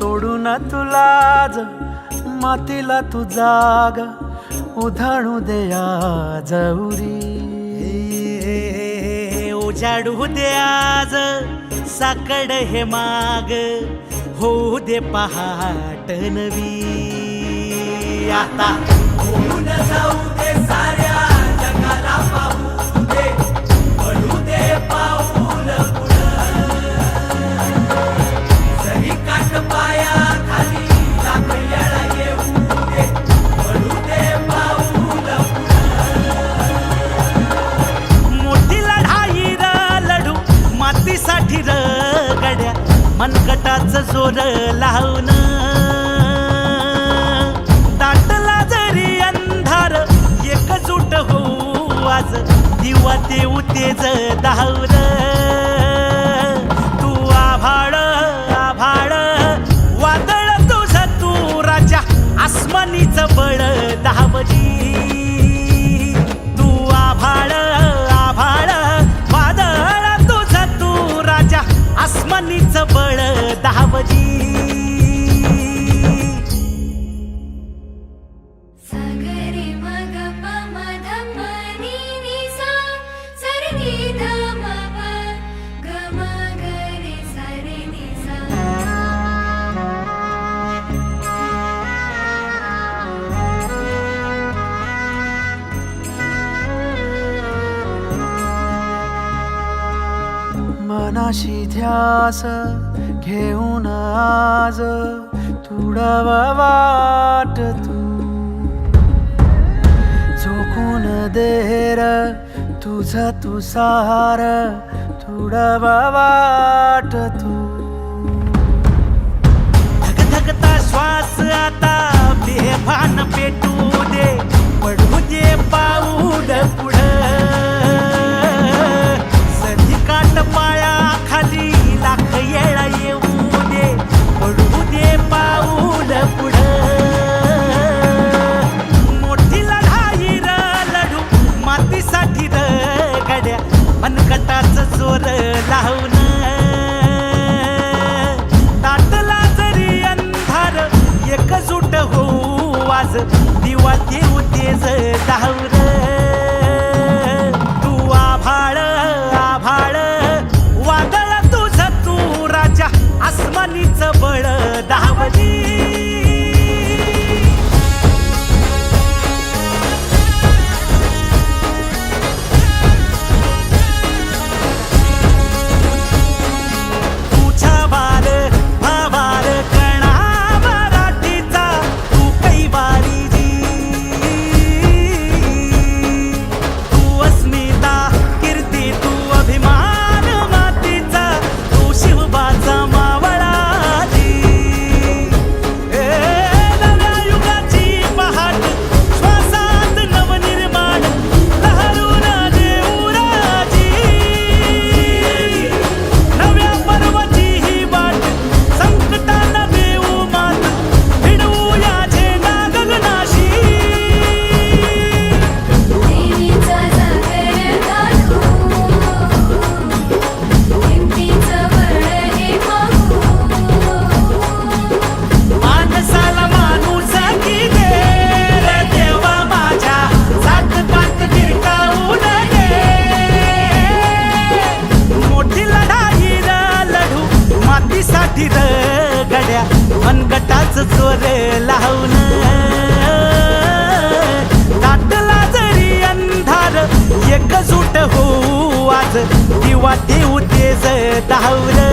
सोडून तुलाज मातीला तू जाग उधाणू दया जौरी उजाडू दे आज साकड हे माग होऊ दे पहाट नवी. आता जाऊ दे साऱ्या जगाला मनगटाच सोर लावून दाटला जरी अंधार एकजूट होऊ आज. दिवा देऊ तेज धावर तू आभाळ आभाळ. वादळ तुझ तू राजा आसमानीच बळ दावजी मनाशी ध्यास घेऊन आज तुडवा वाट तू. झोकून देर तुझ तुसार तुडवा वाट तू. धकधकता श्वास आता बेभान पेटू दे. पडू दे पाऊल पुढे. दिवा देऊ तेज धावर लावून दाटला जरी अंधार एकजूट होऊ आज दिवा देऊ तेज धावलं.